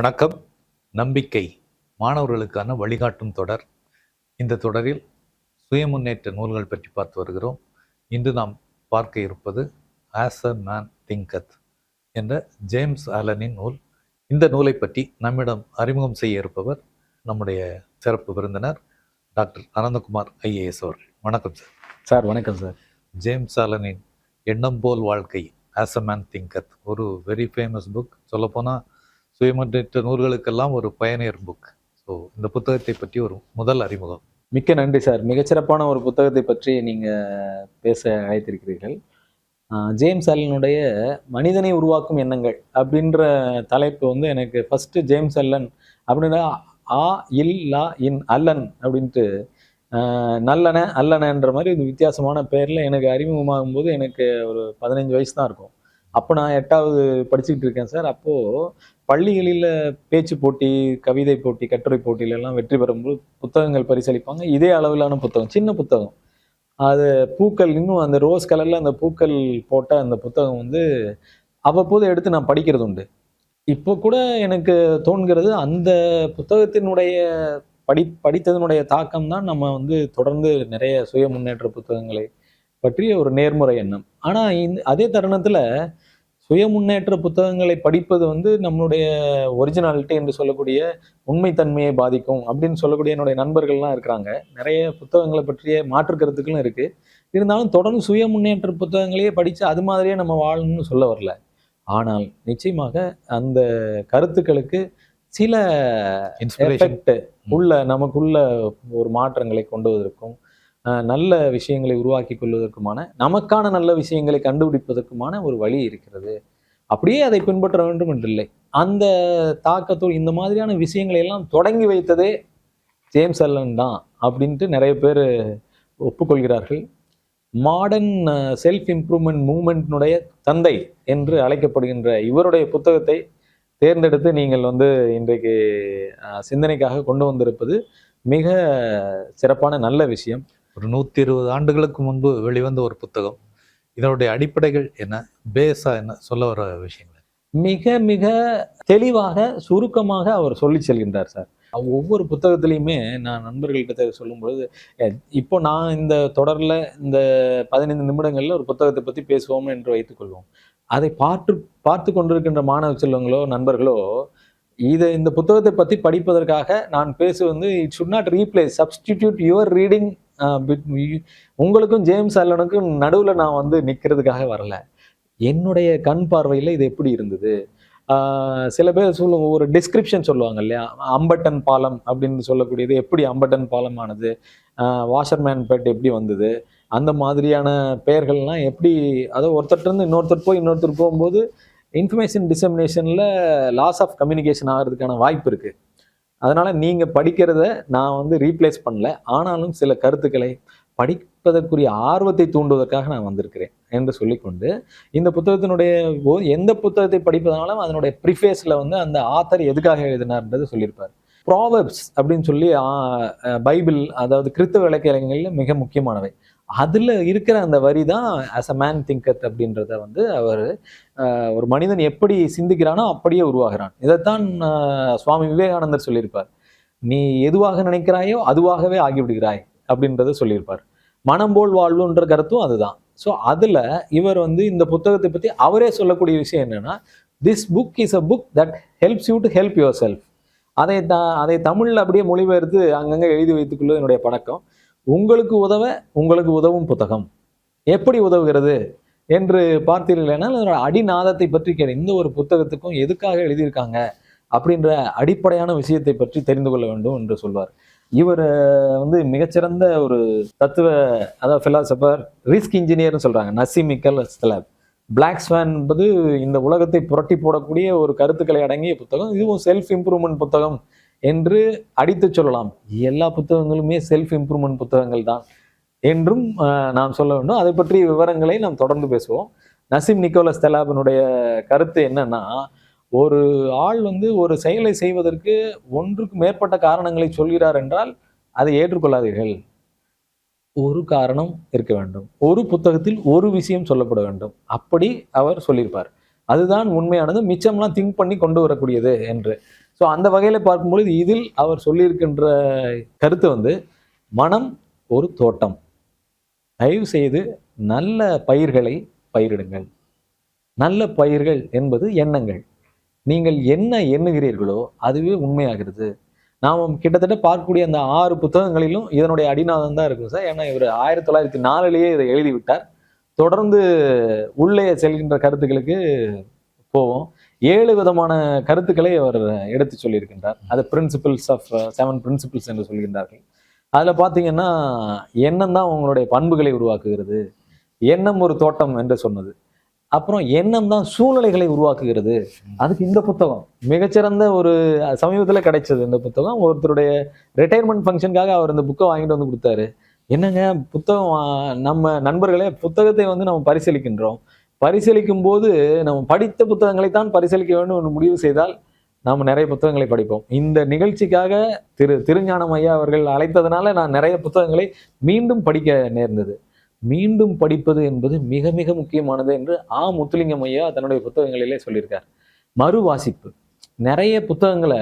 வணக்கம். நம்பிக்கை மாணவர்களுக்கான வழிகாட்டும் தொடர். இந்த தொடரில் சுயமுன்னேற்ற நூல்கள் பற்றி பார்த்து வருகிறோம். இன்று நாம் பார்க்க இருப்பது ஆஸ் அ மேன் திங்கத் என்ற ஜேம்ஸ் ஆலனின் நூல். இந்த நூலை பற்றி நம்மிடம் அறிமுகம் செய்ய இருப்பவர் நம்முடைய சிறப்பு விருந்தினர் டாக்டர் அனந்தகுமார் ஐஏஎஸ் அவர்கள். வணக்கம் சார். சார் வணக்கம் சார். ஜேம்ஸ் ஆலனின் எண்ணம் போல் வாழ்க்கை ஆஸ் அ மேன் திங்கத் ஒரு வெரி ஃபேமஸ் புக் சொல்லப்போனால் சுயமற்ற நூல்களுக்கெல்லாம் ஒரு பயனியர் புக் ஸோ இந்த புத்தகத்தை பற்றி ஒரு முதல் அறிமுகம். மிக்க நன்றி சார் மிகச்சிறப்பான ஒரு புத்தகத்தை பற்றி நீங்கள் பேச அழைத்திருக்கிறீர்கள். ஜேம்ஸ் அல்லனுடைய மனிதனை உருவாக்கும் எண்ணங்கள் அப்படின்ற தலைப்பு வந்து எனக்கு ஃபஸ்ட்டு ஜேம்ஸ் அல்லன் அப்படின்னா ஆ இல் லா இன் அல்லன் அப்படின்ட்டு ஆஹ் நல்லன அல்லனன்ற மாதிரி ஒரு வித்தியாசமான பேரில் எனக்கு அறிமுகமாகும் போது எனக்கு ஒரு பதினஞ்சு வயசு தான் இருக்கும். அப்போ நான் எட்டாவது படிச்சுக்கிட்டு இருக்கேன் சார். அப்போது பள்ளிகளில் பேச்சு போட்டி கவிதை போட்டி கட்டுரை போட்டியிலெல்லாம் வெற்றி பெறும்போது புத்தகங்கள் பரிசளிப்பாங்க. இதே அளவிலான புத்தகம் சின்ன புத்தகம். அது பூக்கள் இன்னும் அந்த ரோஸ் கலரில் அந்த பூக்கள் போட்ட அந்த புத்தகம் வந்து அவ்வப்போது எடுத்து நான் படிக்கிறது உண்டு. இப்போ கூட எனக்கு தோன்கிறது அந்த புத்தகத்தினுடைய படி படித்ததனுடைய தாக்கம் தான் நம்ம வந்து தொடர்ந்து நிறைய சுய முன்னேற்ற புத்தகங்களை பற்றிய ஒரு நேர்முறை எண்ணம். ஆனால் இந்த அதே தருணத்தில் சுய முன்னேற்ற புத்தகங்களை படிப்பது வந்து நம்மளுடைய ஒரிஜினாலிட்டி என்று சொல்லக்கூடிய உண்மைத்தன்மையை பாதிக்கும் அப்படின்னு சொல்லக்கூடிய என்னுடைய நண்பர்கள்லாம் இருக்கிறாங்க. நிறைய புத்தகங்களை பற்றிய மாற்று கருத்துக்களும் இருக்கு. இருந்தாலும் தொடர்ந்து சுய முன்னேற்ற புத்தகங்களையே படித்து அது மாதிரியே நம்ம வாழணும்னு சொல்ல வரல. ஆனால் நிச்சயமாக அந்த கருத்துக்களுக்கு சில எஃபெக்ட் உள்ள நமக்குள்ள ஒரு மாற்றங்களை கொண்டு அஹ், நல்ல விஷயங்களை உருவாக்கி கொள்வதற்குமான நமக்கான நல்ல விஷயங்களை கண்டுபிடிப்பதற்குமான ஒரு வழி இருக்கிறது. அப்படியே அதை பின்பற்ற வேண்டும் என்றில்லை அந்த தாக்கத்தோடு இந்த மாதிரியான விஷயங்களை எல்லாம் தொடங்கி வைத்ததே ஜேம்ஸ் அல்லன் தான் அப்படின்ட்டு நிறைய பேர் ஒப்புக்கொள்கிறார்கள். மாடர்ன் செல்ஃப் இம்ப்ரூவ்மெண்ட் மூமெண்ட்னுடைய தந்தை என்று அழைக்கப்படுகின்ற இவருடைய புத்தகத்தை தேர்ந்தெடுத்து நீங்கள் வந்து இன்றைக்கு சிந்தனைக்காக கொண்டு வந்திருப்பது மிக சிறப்பான நல்ல விஷயம். ஒரு நூற்றி இருபது ஆண்டுகளுக்கு முன்பு வெளிவந்த ஒரு புத்தகம். இதனுடைய அடிப்படைகள் என்ன? பேஸா என்ன? சொல்ல வர விஷயங்கள். மிக மிக தெளிவாக சுருக்கமாக அவர் சொல்லி செல்கின்றார் சார். ஒவ்வொரு புத்தகத்திலையுமே நான் நண்பர்கள்கிட்ட சொல்லும்பொழுது இப்போ நான் இந்த தொடரில் இந்த பதினைந்து நிமிடங்களில் ஒரு புத்தகத்தை பற்றி பேசுவோம் என்று வைத்துக்கொள்வோம் அதை பார்த்து பார்த்து கொண்டிருக்கின்ற மாணவ செல்வங்களோ நண்பர்களோ இதை இந்த புத்தகத்தை பற்றி படிப்பதற்காக நான் பேசுவது வந்து it should not replace substitute your reading உங்களுக்கும் ஜேம்ஸ் அல்லனுக்கும் நடுவில் நான் வந்து நிற்கிறதுக்காக வரல. என்னுடைய கண் பார்வையில் இது எப்படி இருந்தது? சில பேர் சொல்லுவாங்க ஒரு டிஸ்கிரிப்ஷன் சொல்லுவாங்க இல்லையா? அம்பட்டன் பாலம் அப்படின்னு சொல்லக்கூடியது எப்படி அம்பட்டன் பாலம் ஆனது வாஷர்மேன் பேட் எப்படி வந்தது? அந்த மாதிரியான பெயர்கள்லாம் எப்படி அதாவது ஒருத்தர்ட்ட இருந்து இன்னொருத்தர் போய் இன்னொருத்தர் போகும்போது இன்ஃபர்மேஷன் டிசமினேஷனில் லாஸ் ஆஃப் கம்யூனிகேஷன் ஆகிறதுக்கான வாய்ப்பு இருக்குது அதனால் நீங்கள் படிக்கிறத நான் வந்து ரீப்ளேஸ் பண்ணல. ஆனாலும் சில கருத்துக்களை படிப்பதற்குரிய ஆர்வத்தை தூண்டுவதற்காக நான் வந்திருக்கிறேன் என்று சொல்லிக்கொண்டு இந்த புத்தகத்தினுடைய எந்த புத்தகத்தை படிப்பதனாலும் அதனுடைய ப்ரிஃபேஸில் வந்து அந்த ஆத்தர் எதுக்காக எழுதினார்ன்றது சொல்லியிருப்பார். ப்ராவப்ஸ் அப்படின்னு சொல்லி பைபிள் அதாவது கிறிஸ்தவ இலக்கியங்களில் மிக முக்கியமானவை. அதில் இருக்கிற அந்த வரி தான் ஆஸ் அ மேன் திங்கத் அப்படின்றத வந்து அவர் ஒரு மனிதன் எப்படி சிந்திக்கிறானோ அப்படியே உருவாகிறான். இதைத்தான் சுவாமி விவேகானந்தர் சொல்லியிருப்பார். நீ எதுவாக நினைக்கிறாயோ அதுவாகவே ஆகிவிடுகிறாய் அப்படின்றத சொல்லியிருப்பார். மனம் போல் வாழ்வுன்ற கருத்தும் அதுதான். ஸோ அதில் இவர் வந்து இந்த புத்தகத்தை பற்றி அவரே சொல்லக்கூடிய விஷயம் என்னென்னா this book is a book that helps you to help your self அதை த அதை தமிழில் அப்படியே மொழிபெயர்த்து அங்கங்கே எழுதி வைத்துக்கொள்வது என்னுடைய பழக்கம். உங்களுக்கு உதவ உங்களுக்கு உதவும் புத்தகம். எப்படி உதவுகிறது? என்று பார்த்தீர்கள்னால் அதனோட அடிநாதத்தை பற்றி கேள்வி இந்த ஒரு புத்தகத்துக்கும் எதுக்காக எழுதியிருக்காங்க அப்படின்ற அடிப்படையான விஷயத்தை பற்றி தெரிந்து கொள்ள வேண்டும் என்று சொல்வார். இவர் வந்து மிகச்சிறந்த ஒரு தத்துவ அதாவது ஃபிலாசபர் ரிஸ்க் இன்ஜினியர்னு சொல்கிறாங்க நசி மிக்கல் ஸ்தலாப் பிளாக் ஸ்வான் என்பது இந்த உலகத்தை புரட்டி போடக்கூடிய ஒரு கருத்துக்களை அடங்கிய புத்தகம். இதுவும் செல்ஃப் இம்ப்ரூவ்மெண்ட் புத்தகம் என்று அடித்து சொல்லலாம். எல்லா புத்தகங்களுமே செல்ஃப் இம்ப்ரூவ்மெண்ட் புத்தகங்கள் தான். என்றும் நாம் சொல்ல வேண்டும். அதை பற்றிய விவரங்களை நாம் தொடர்ந்து பேசுவோம். நசீம் நிக்கோலஸ் தெலாபினுடைய கருத்து என்னன்னா ஒரு ஆள் வந்து ஒரு செயலை செய்வதற்கு ஒன்றுக்கு மேற்பட்ட காரணங்களை சொல்கிறார் என்றால் அதை ஏற்றுக்கொள்ளாதீர்கள். ஒரு காரணம் இருக்க வேண்டும். ஒரு புத்தகத்தில் ஒரு விஷயம் சொல்லப்பட வேண்டும். அப்படி அவர் சொல்லியிருப்பார். அதுதான் உண்மையானது. மிச்சம்லாம் திங்க் பண்ணி கொண்டு வரக்கூடியது என்று. ஸோ அந்த வகையில் பார்க்கும்பொழுது இதில் அவர் சொல்லியிருக்கின்ற கருத்து வந்து மனம் ஒரு தோட்டம். தயவு செய்து நல்ல பயிர்களை பயிரிடுங்கள். நல்ல பயிர்கள் என்பது எண்ணங்கள். நீங்கள் என்ன எண்ணுகிறீர்களோ அதுவே உண்மையாகிறது. நாம் கிட்டத்தட்ட பார்க்கக்கூடிய அந்த ஆறு புத்தகங்களிலும் இதனுடைய அடிநாதம் தான் இருக்கும் சார். ஏன்னா இவர் ஆயிரத்தி தொள்ளாயிரத்தி நாலுலேயே இதை எழுதி விட்டார் தொடர்ந்து உள்ளே செல்கின்ற கருத்துக்களுக்கு போவோம். ஏழு விதமான கருத்துக்களை அவர் எடுத்து சொல்லியிருக்கின்றார். அது பிரின்சிபிள்ஸ் ஆஃப் செவன் பிரின்சிபிள்ஸ் என்று சொல்கின்றார்கள். அதில் பார்த்தீங்கன்னா எண்ணம் தான் உங்களுடைய பண்புகளை உருவாக்குகிறது. எண்ணம் ஒரு தோட்டம் என்று சொன்னது. அப்புறம் எண்ணம் தான் சூழ்நிலைகளை உருவாக்குகிறது. அதுக்கு இந்த புத்தகம் மிகச்சிறந்த ஒரு சமீபத்தில் கிடைச்சது இந்த புத்தகம். ஒருத்தருடைய ரிட்டையர்மெண்ட் ஃபங்க்ஷனுக்காக அவர் இந்த புக்கை வாங்கிட்டு வந்து கொடுத்தாரு. என்னங்க புத்தகம் நம்ம நண்பர்களே புத்தகத்தை வந்து நம்ம பரிசீலிக்கின்றோம். பரிசீலிக்கும் போது நம்ம படித்த புத்தகங்களை தான் பரிசீலிக்க வேண்டும் என்று முடிவு செய்தால் நாம் நிறைய புத்தகங்களை படிப்போம். இந்த நிகழ்ச்சிக்காக திரு திருஞானம் ஐயா அவர்கள் அழைத்ததுனால நான் நிறைய புத்தகங்களை மீண்டும் படிக்க நேர்ந்தது. மீண்டும் படிப்பது என்பது மிக மிக முக்கியமானது என்று ஆ. முத்துலிங்கம் ஐயா தன்னுடைய புத்தகங்களிலே சொல்லியிருக்கார். மறு வாசிப்பு நிறைய புத்தகங்களை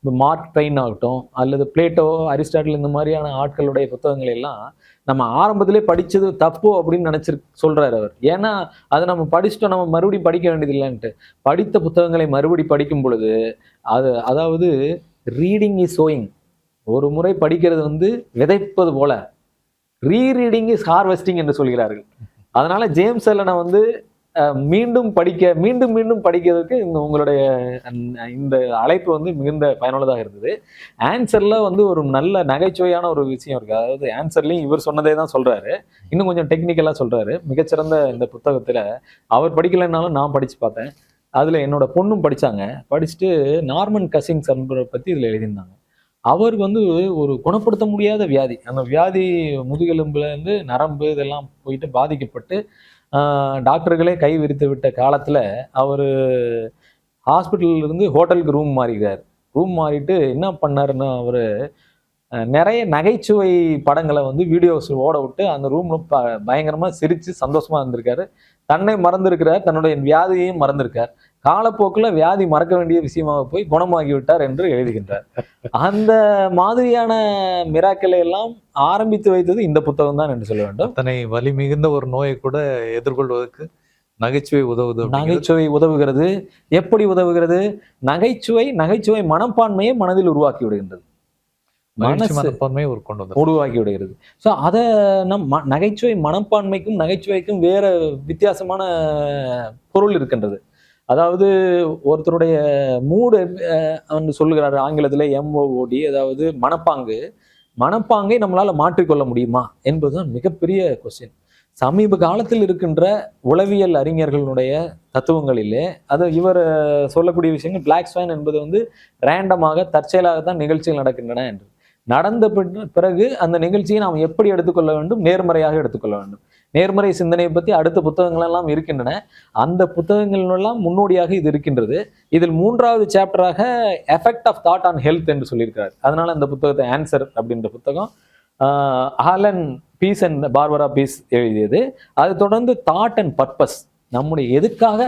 மார்க் ட்ரெயின் ஆகட்டும் அல்லது பிளேட்டோ அரிஸ்டாட்டில் இந்த மாதிரியான ஆட்களுடைய புத்தகங்களை எல்லாம் நம்ம ஆரம்பத்திலே படித்தது தப்பு அப்படின்னு நினச்சிரு சொல்கிறார் அவர். ஏன்னா அதை நம்ம படிச்சுட்டோம் நம்ம மறுபடியும் படிக்க வேண்டியது இல்லைன்ட்டு. படித்த புத்தகங்களை மறுபடி படிக்கும் பொழுது அது அதாவது ரீடிங் இஸ் சோயிங் ஒரு முறை படிக்கிறது வந்து விதைப்பது போல. ரீரீடிங் இஸ் ஹார்வெஸ்டிங் என்று சொல்கிறார்கள். அதனால ஜேம்ஸ் எல்லனை வந்து மீண்டும் படிக்க மீண்டும் மீண்டும் படிக்கிறதுக்கு இந்த உங்களுடைய அந்த- இந்த அழைப்பு வந்து மிகுந்த பயனுள்ளதாக இருந்தது. ஆன்சரில் வந்து ஒரு நல்ல நகைச்சுவையான ஒரு விஷயம் இருக்குது அதாவது ஆன்சர்லையும் இவர் சொன்னதே தான் சொல்கிறாரு இன்னும் கொஞ்சம் டெக்னிக்கலாக சொல்கிறாரு மிகச்சிறந்த இந்த புத்தகத்தில் அவர் படிக்கலைன்னாலும் நான் படித்து பார்த்தேன். அதில் என்னோட பொண்ணும் படித்தாங்க படிச்சுட்டு நார்மன் கசின்ஸ் என்பவரை பற்றி இதில் எழுதியிருந்தாங்க. அவர் வந்து ஒரு குணப்படுத்த முடியாத வியாதி. அந்த வியாதி முதுகெலும்புலேருந்து நரம்பு இதெல்லாம் போயிட்டு பாதிக்கப்பட்டு டாக்டர்களே கை விரித்து விட்ட காலத்தில் அவர் ஹாஸ்பிட்டல்ல இருந்து ஹோட்டலுக்கு ரூம் மாறிக்கிறார். ரூம் மாறிட்டு என்ன பண்ணாருன்னா அவர் நிறைய நகைச்சுவை படங்களை வந்து வீடியோஸ் ஓட விட்டு அந்த ரூமில் ப பயங்கரமாக சிரித்து சந்தோஷமாக இருந்திருக்காரு. தன்னை மறந்துருக்கிறார் தன்னுடைய வியாதியையும் மறந்துருக்கார். காலப்போக்கில் வியாதி மறக்க வேண்டிய விஷயமாக போய் குணமாகி விட்டார் என்று எழுதுகின்றார். அந்த மாதிரியான மிராக்களை எல்லாம் ஆரம்பித்து வைத்தது இந்த புத்தகம் தான் என்று சொல்ல வேண்டும். அத்தனை வலி மிகுந்த ஒரு நோயை கூட எதிர்கொள்வதற்கு நகைச்சுவை உதவுது நகைச்சுவை உதவுகிறது. எப்படி உதவுகிறது? நகைச்சுவை நகைச்சுவை மனப்பான்மையை மனதில் உருவாக்கி விடுகின்றது. மனப்பான்மையை ஒரு கொண்டு வந்து உருவாக்கி விடுகிறது. ஸோ அதை நம் நகைச்சுவை மனப்பான்மைக்கும் நகைச்சுவைக்கும் வேற வித்தியாசமான பொருள் இருக்கின்றது. அதாவது ஒருத்தருடைய மூடு அவன் சொல்லுகிறார் ஆங்கிலத்தில் எம்ஓஓடி அதாவது மனப்பாங்கு. மனப்பாங்கை நம்மளால் மாற்றிக்கொள்ள முடியுமா என்பதுதான் மிகப்பெரிய கொஸ்டின் சமீப காலத்தில் இருக்கின்ற உளவியல் அறிஞர்களுடைய தத்துவங்களிலே அது இவர் சொல்லக்கூடிய விஷயங்கள் பிளாக் ஸ்வான் என்பது வந்து ரேண்டமாக தற்செயலாக தான் நிகழ்ச்சிகள் நடக்கின்றன என்று. நடந்த பிறகு அந்த நிகழ்ச்சியை நாம் எப்படி எடுத்துக்கொள்ள வேண்டும்? நேர்மறையாக எடுத்துக்கொள்ள வேண்டும். நேர்மறை சிந்தனையை பற்றி அடுத்த புத்தகங்களெல்லாம் இருக்கின்றன. அந்த புத்தகங்களெல்லாம் முன்னோடியாக இது இருக்கின்றது. இதில் மூன்றாவது சாப்டராக effect of thought on health என்று சொல்லியிருக்கிறார். அதனால் அந்த புத்தகத்தை ஆன்சர் அப்படின்ற புத்தகம் Allan Pease and Barbara Pease எழுதியது. அது தொடர்ந்து தாட் அண்ட் பர்பஸ் நம்முடைய எதுக்காக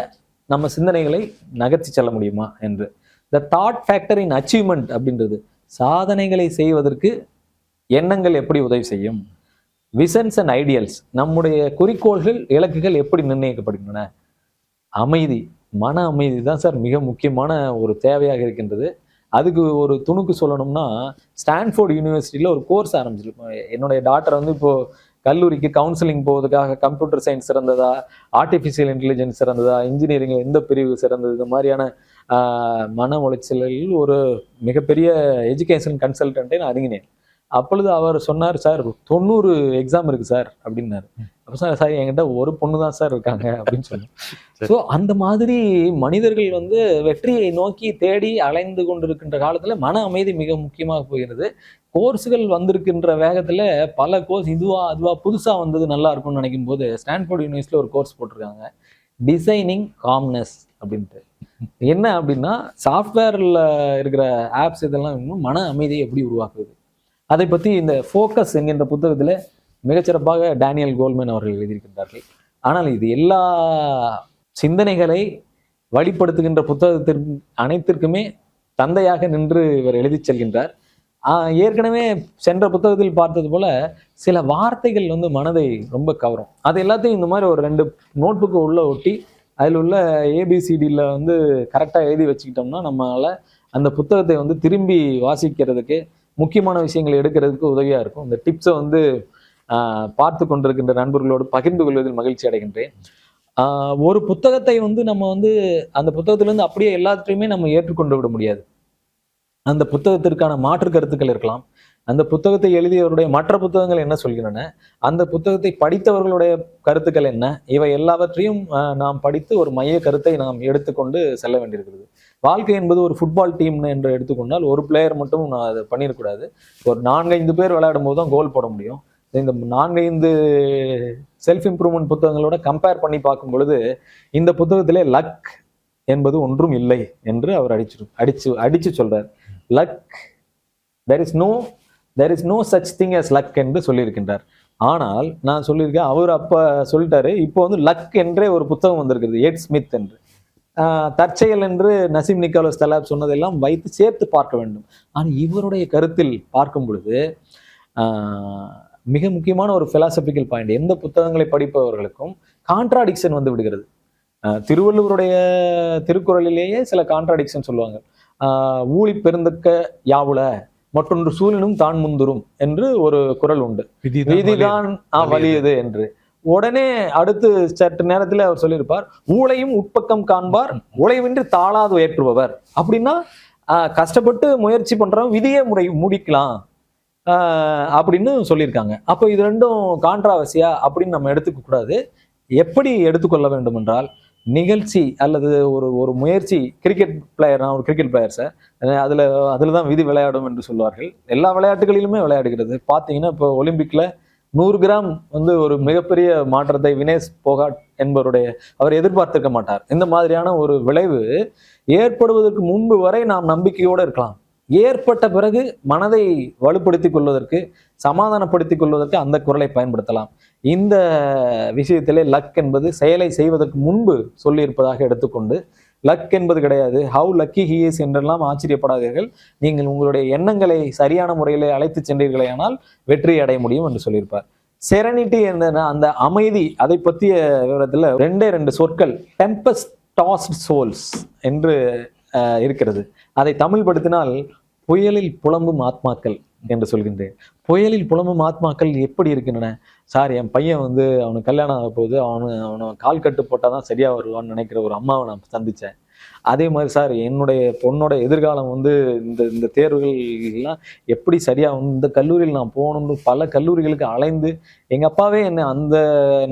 நம்ம சிந்தனைகளை நகர்த்தி செல்ல முடியுமா என்று. The thought factor in achievement அப்படின்றது. சாதனைகளை செய்வதற்கு எண்ணங்கள் எப்படி உதவி செய்யும்? விசன்ஸ் அண்ட் ஐடியல்ஸ் நம்முடைய குறிக்கோள்கள் இலக்குகள் எப்படி நிர்ணயிக்கப்படுகின்றன? அமைதி மன அமைதி தான் சார் மிக முக்கியமான ஒரு தேவையாக இருக்கின்றது. அதுக்கு ஒரு துணுக்கு சொல்லணும்னா ஸ்டான்ஃபோர்ட் யூனிவர்சிட்டியில் ஒரு கோர்ஸ் ஆரம்பிச்சிருக்கோம். என்னுடைய டாக்டர் வந்து இப்போது கல்லூரிக்கு கவுன்சிலிங் போவதுக்காக கம்ப்யூட்டர் சயின்ஸ் சிறந்ததா ஆர்டிஃபிஷியல் இன்டெலிஜென்ஸ் சிறந்ததா இன்ஜினியரிங் எந்த பிரிவு சிறந்தது? இந்த மாதிரியான மன உளைச்சலில் ஒரு மிகப்பெரிய எஜுகேஷன் கன்சல்டன்ட்டை நான் அணுகினேன். அப்பொழுது அவர் சொன்னார் சார் தொண்ணூறு எக்ஸாம் இருக்கு சார் அப்படின்னாரு. அப்போ சார் சார் என்கிட்ட ஒரு பொண்ணு தான் சார் இருக்காங்க அப்படின்னு சொன்னேன் ஸோ அந்த மாதிரி மனிதர்கள் வந்து வெற்றியை நோக்கி தேடி அலைந்து கொண்டிருக்கின்ற காலத்துல மன அமைதி மிக முக்கியமாக போகிறது. கோர்ஸுகள் வந்திருக்கின்ற வேகத்துல பல கோர்ஸ் இதுவா அதுவா புதுசா வந்தது நல்லா இருக்கும்னு நினைக்கும் போது ஸ்டான்ஃபோர்ட் யூனிவர்சிட்டியில் ஒரு கோர்ஸ் போட்டிருக்காங்க. டிசைனிங் காம்னஸ் அப்படின்ட்டு. என்ன அப்படின்னா சாஃப்ட்வேரில் இருக்கிற ஆப்ஸ் இதெல்லாம் மன அமைதியை எப்படி உருவாக்குது? அதை பற்றி இந்த ஃபோக்கஸ் என்கின்ற புத்தகத்தில் மிகச்சிறப்பாக டேனியல் கோல்மேன் அவர்கள் எழுதியிருக்கின்றார்கள். ஆனால் இது எல்லா சிந்தனைகளை வழிப்படுத்துகின்ற புத்தகத்திற்கு அனைத்திற்குமே தந்தையாக நின்று இவர் எழுதி செல்கின்றார். ஏற்கனவே சென்ற புத்தகத்தில் பார்த்தது போல சில வார்த்தைகள் வந்து மனதை ரொம்ப கவரும். அது எல்லாத்தையும் இந்த மாதிரி ஒரு ரெண்டு நோட்புக்கு உள்ளே ஒட்டி அதில் உள்ள ஏபிசிடியில் வந்து கரெக்டாக எழுதி வச்சுக்கிட்டோம்னா நம்மளால் அந்த புத்தகத்தை வந்து திரும்பி வாசிக்கிறதுக்கு முக்கியமான விஷயங்களை எடுக்கிறதுக்கு உதவியாக இருக்கும். இந்த டிப்ஸை வந்து பார்த்து கொண்டிருக்கின்ற நண்பர்களோடு பகிர்ந்து கொள்வதில் மகிழ்ச்சி அடைகின்றேன். ஒரு புத்தகத்தை வந்து நம்ம வந்து அந்த புத்தகத்திலேருந்து அப்படியே எல்லாத்துலேயுமே நம்ம ஏற்றுக்கொண்டு விட முடியாது. அந்த புத்தகத்திற்கான மாற்று கருத்துக்கள் இருக்கலாம். அந்த புத்தகத்தை எழுதியவருடைய மற்ற புத்தகங்கள் என்ன சொல்கின்றன? அந்த புத்தகத்தை படித்தவர்களுடைய கருத்துக்கள் என்ன? இவை எல்லாவற்றையும் நாம் படித்து ஒரு மைய கருத்தை நாம் எடுத்துக்கொண்டு செல்ல வேண்டியிருக்கிறது. வாழ்க்கை என்பது ஒரு ஃபுட்பால் டீம் என்று எடுத்துக்கொண்டால் ஒரு பிளேயர் மட்டும் நான் அதை பண்ணிடக்கூடாது ஒரு நான்கைந்து பேர் விளையாடும் போது தான் கோல் போட முடியும். இந்த நான்கைந்து செல்ஃப் இம்ப்ரூவ்மெண்ட் புத்தகங்களோட கம்பேர் பண்ணி பார்க்கும் பொழுது இந்த புத்தகத்திலே லக் என்பது ஒன்றும் இல்லை என்று அவர் அடிச்சு அடிச்சு அடிச்சு சொல்றார். Luck there is no there is no such thing as luck என்று சொல்லியிருக்கின்றார். ஆனால் நான் சொல்லியிருக்கேன் அவர் அப்போ சொல்லிட்டாரு இப்போ வந்து லக் என்றே ஒரு புத்தகம் வந்திருக்கிறது எட் ஸ்மித் என்று. தற்செயல் என்று நசீம் நிக்கோலஸ் தலாப் சொன்னதெல்லாம் வைத்து சேர்த்து பார்க்க வேண்டும். ஆனால் இவருடைய கருத்தில் பார்க்கும் பொழுது மிக முக்கியமான ஒரு ஃபிலாசபிக்கல் பாயிண்ட் எந்த புத்தகங்களை படிப்பவர்களுக்கும் கான்ட்ராடிக்ஷன் வந்து விடுகிறது. திருவள்ளுவருடைய திருக்குறளிலேயே சில கான்ட்ராடிக்ஷன் சொல்லுவாங்க. ஊழி பெருந்தக்க யாவுல மற்றொன்று சூழனும் தான் முந்துரும் என்று ஒரு குறள் உண்டு. விதிதான் வலியது. என்று. உடனே அடுத்து சற்று நேரத்தில் அவர் சொல்லியிருப்பார் ஊழையும் உட்பக்கம் காண்பார் உழைவின்றி தாளாது ஏற்றுபவர். அப்படின்னா கஷ்டப்பட்டு முயற்சி பண்றவன் விதியே முறை முடிக்கலாம். அப்படின்னு சொல்லியிருக்காங்க. அப்போ இது ரெண்டும் கான்ட்ராவசியா அப்படின்னு நம்ம எடுத்துக்க கூடாது எப்படி எடுத்துக்கொள்ள வேண்டும் என்றால் நிகழ்ச்சி அல்லது ஒரு ஒரு முயற்சி கிரிக்கெட் பிளேயர் நான் ஒரு கிரிக்கெட் பிளேயர் சார் அதில் அதில் தான் விதி விளையாடும் என்று சொல்வார்கள். எல்லா விளையாட்டுகளிலுமே விளையாடுகிறது. பார்த்தீங்கன்னா இப்போ ஒலிம்பிக்கில் நூறு கிராம் வந்து ஒரு மிகப்பெரிய மாற்றத்தை வினேஷ் போகாட் என்பவருடைய அவர் எதிர்பார்த்திருக்க மாட்டார். இந்த மாதிரியான ஒரு விளைவு ஏற்படுவதற்கு முன்பு வரை நாம் நம்பிக்கையோடு இருக்கலாம். ஏற்பட்ட பிறகு மனதை வலுப்படுத்திக் கொள்வதற்கு சமாதானப்படுத்திக் கொள்வதற்கு அந்த குரலை பயன்படுத்தலாம். இந்த விஷயத்திலே லக் என்பது செயலை செய்வதற்கு முன்பு சொல்லியிருப்பதாக எடுத்துக்கொண்டு லக் என்பது கிடையாது. ஹவு லக்கி ஹி இஸ் என்றெல்லாம் ஆச்சரியப்படாதீர்கள். நீங்கள் உங்களுடைய எண்ணங்களை சரியான முறையில் அழைத்து சென்றீர்களேயானால் வெற்றி அடைய முடியும் என்று சொல்லியிருப்பார். செரனிட்டி என்ற அந்த அமைதி அதை பற்றிய விவரத்தில் ரெண்டே ரெண்டு சொற்கள் டெம்பஸ் டாஸ்ட் சோல்ஸ் என்று இருக்கிறது. அதை தமிழ் படுத்தினால் புயலில் புலம்பும் ஆத்மாக்கள். என்று சொல்கின்றேன். புயலில் புலம்பும் ஆத்மாக்கள் எப்படி இருக்கின்றன? சார் என் பையன் வந்து அவனுக்கு கல்யாணம் ஆக போகுது. அவனு அவனை கால் கட்டு போட்டால் தான் சரியாக வருவான்னு நினைக்கிற ஒரு அம்மாவை நான் சந்தித்தேன் அதே மாதிரி சார் என்னுடைய பொண்ணோட எதிர்காலம் வந்து இந்த இந்த தேர்வுகள்லாம் எப்படி சரியாக வந்து இந்த கல்லூரியில் நான் போகணும்னு பல கல்லூரிகளுக்கு அலைந்து எங்கள் அப்பாவே என்னை அந்த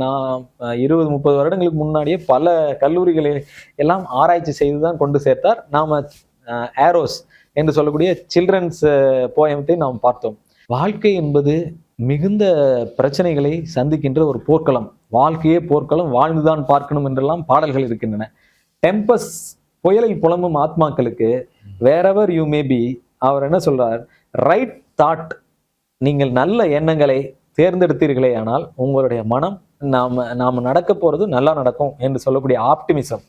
நான் இருபது முப்பது வருடங்களுக்கு முன்னாடியே பல கல்லூரிகளை எல்லாம் ஆராய்ச்சி செய்து தான் கொண்டு சேர்த்தார். நாம் ஏரோஸ் என்று சொல்லக்கூடிய சில்ட்ரன்ஸ் போயமத்தை நாம் பார்த்தோம். வாழ்க்கை என்பது மிகுந்த பிரச்சனைகளை சந்திக்கின்ற ஒரு போர்க்களம். வாழ்க்கையே போர்க்களம் வாழ்ந்துதான் பார்க்கணும் என்றெல்லாம் பாடல்கள் இருக்கின்றன. டெம்பஸ் புயலில் புலம்பும் ஆத்மாக்களுக்கு வேறவர் யூ மே பி அவர் என்ன சொல்றார்? ரைட் தாட் நீங்கள் நல்ல எண்ணங்களை தேர்ந்தெடுத்தீர்களே ஆனால் உங்களுடைய மனம் நாம் நாம் நடக்க போகிறது நல்லா நடக்கும் என்று சொல்லக்கூடிய optimism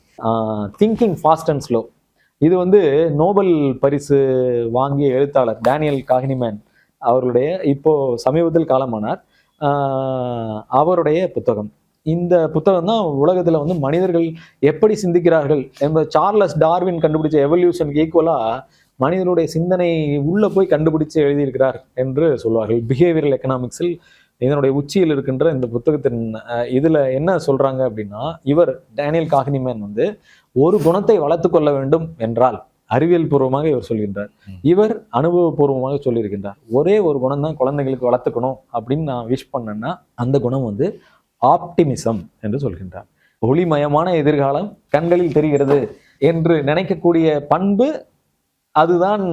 thinking fast and slow இது வந்து நோபல் பரிசு வாங்கிய எழுத்தாளர் டேனியல் காகினிமேன் அவர்களுடைய இப்போ சமீபத்தில் காலமானார். அவருடைய புத்தகம். இந்த புத்தகம் தான் உலகத்தில் வந்து மனிதர்கள் எப்படி சிந்திக்கிறார்கள் என்பது சார்லஸ் டார்வின் கண்டுபிடிச்ச எவல்யூஷனுக்கு ஈக்குவலாக மனிதனுடைய சிந்தனை உள்ளே போய் கண்டுபிடிச்சு எழுதியிருக்கிறார் என்று சொல்வார்கள். பிஹேவியரல் எக்கனாமிக்ஸில் இதனுடைய உச்சியில் இருக்கின்ற இந்த புத்தகத்தின் இதில் என்ன சொல்கிறாங்க அப்படின்னா இவர் டேனியல் காகினிமேன் வந்து ஒரு குணத்தை வளர்த்து கொள்ள வேண்டும் என்றால் அறிவியல் பூர்வமாக இவர் சொல்கின்றார். இவர் அனுபவபூர்வமாக சொல்லியிருக்கின்றார். ஒரே ஒரு குணம் தான் குழந்தைகளுக்கு வளர்த்துக்கணும் அப்படின்னு நான் விஷ் பண்ணேன்னா அந்த குணம் வந்து ஆப்டிமிசம் என்று சொல்கின்றார். ஒளிமயமான எதிர்காலம் கண்களில் தெரிகிறது என்று நினைக்கக்கூடிய பண்பு அதுதான்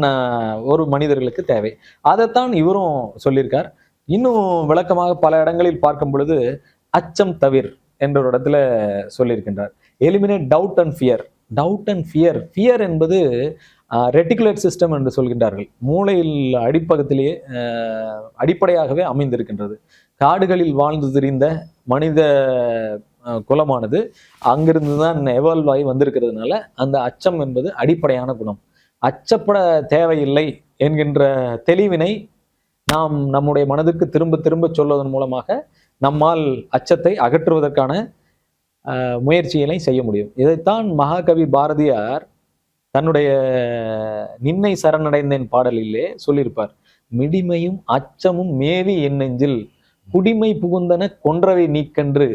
ஒரு மனிதர்களுக்கு தேவை. அதைத்தான் இவரும் சொல்லியிருக்கார். இன்னும் விளக்கமாக பல இடங்களில் பார்க்கும் பொழுது அச்சம் தவிர் என்ற ஒரு இடத்துல சொல்லியிருக்கின்றார். Eliminate doubt and fear doubt and fear fear என்பது ரெட்டிகுலேட் சிஸ்டம் என்று சொல்கின்றார்கள். மூளையில் அடிப்பகத்திலேயே அடிப்படையாகவே அமைந்திருக்கின்றது. காடுகளில் வாழ்ந்து திரிந்த மனித குலமானது அங்கிருந்து தான் எவால்வ் ஆகி வந்திருக்கிறதுனால அந்த அச்சம் என்பது அடிப்படையான குணம். அச்சப்பட தேவையில்லை என்கின்ற தெளிவினை நாம் நம்முடைய மனதுக்கு திரும்ப திரும்ப சொல்வதன் மூலமாக நம்மால் அச்சத்தை அகற்றுவதற்கான முயற்சிகளை செய்ய முடியும். இதைத்தான் மகாகவி பாரதியார் தன்னுடைய நின்னை சரணடைந்தேன் பாடலிலே சொல்லியிருப்பார். மிடிமையும் அச்சமும் மேவி என் நெஞ்சில் குடிமை புகுந்தன கொன்றவை நீக்கென்று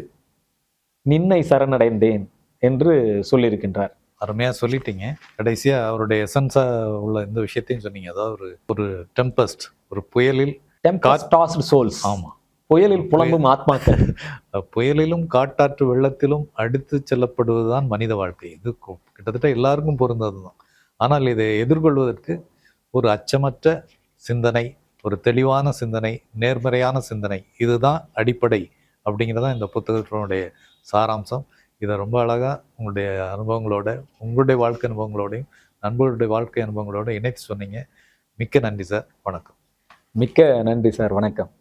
நின்னை சரணடைந்தேன் என்று சொல்லியிருக்கின்றார். அருமையாக சொல்லிட்டீங்க. கடைசியாக அவருடைய எசன்ஸா உள்ள இந்த விஷயத்தையும் சொன்னீங்க. அதாவது ஒரு ஒரு டெம்பஸ்ட் ஒரு புயலில் டாஸ்ட் சோல்ஸ் ஆமாம் புயலில் புலம்பும் ஆத்மாக்கள். புயலிலும் காட்டாற்று வெள்ளத்திலும் அடித்து செல்லப்படுவதுதான் மனித வாழ்க்கை. இது கிட்டத்தட்ட எல்லாருக்கும் பொருந்தது தான் ஆனால் இதை எதிர்கொள்வதற்கு ஒரு அச்சமற்ற சிந்தனை ஒரு தெளிவான சிந்தனை நேர்மறையான சிந்தனை இதுதான் அடிப்படை அப்படிங்கிறதான் இந்த புத்தகத்தினுடைய சாராம்சம். இதை ரொம்ப அழகாக உங்களுடைய அனுபவங்களோட உங்களுடைய வாழ்க்கை அனுபவங்களோடையும் நண்பர்களுடைய வாழ்க்கை அனுபவங்களோட இணைத்து சொன்னீங்க. மிக்க நன்றி சார். வணக்கம். மிக்க நன்றி சார். வணக்கம்.